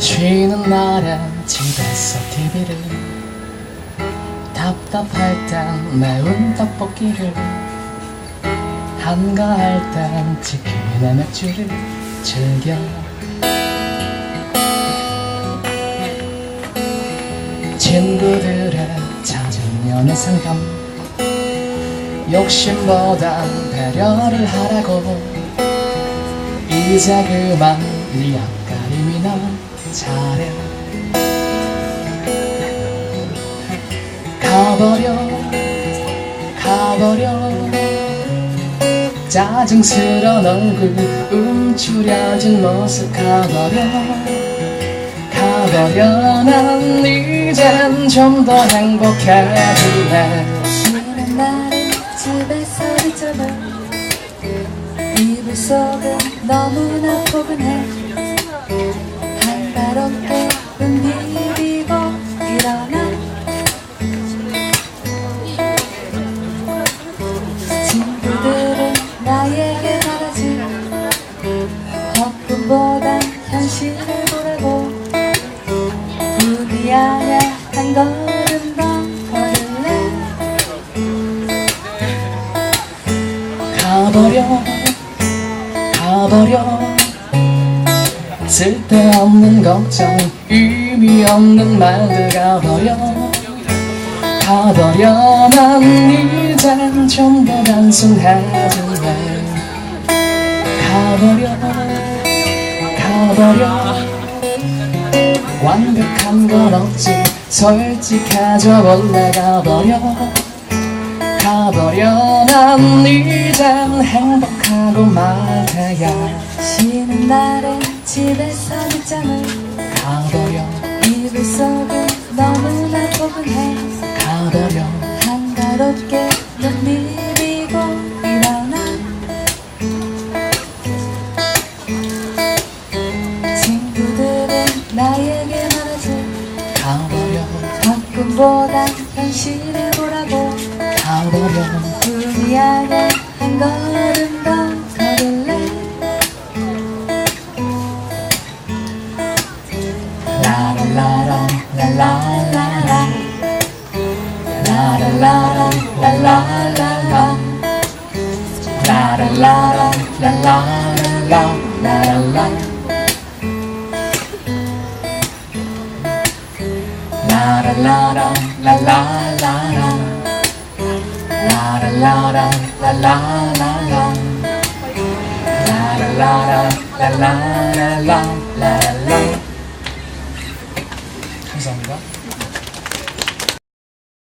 쉬는 날엔 집에서 TV를 답답할 땐 매운 떡볶이를 한가할 땐 치킨에 맥주를 즐겨. 친구들의 잦은 연애 상담. 욕심보단 배려를 하라고. 이제 그만 네 앞가림이 나 잘해. 가버려. 가버려. 짜증스런 얼굴 움츠려진 모습 가버려. 가버려. 난 이젠 좀 더 행복해질래 쉬는 날은 집에서 늦잠을 이불 속은 너무나 포근해 현실을 보라고 아냐 한 걸음 더 걸을래? 가버려 가버려. 쓸데없는 걱정 의미 없는 말들 가버려. 가버려 난 이젠 좀더 단순해질래 가버려 가버려. 완벽한 건 없지. 솔직해져 볼래 가버려. 가버려. 난 이젠 행복하고 말 테야. 쉬는 날엔 집에서 늦잠을 가버려. 이불 속은 너무나 포근해. 가버려. 한가롭게 가버려 가끔보다 현실을 보라고 가버려 꿈이 아냐 한 걸음 더 걸을래? 라라라라 라라라라 라라라라 라라라라 라라라라 라라라라 라라라 라라라라 라라라라 라라라라 라라라라 라라라라 라라라라 라라라 감사합니다.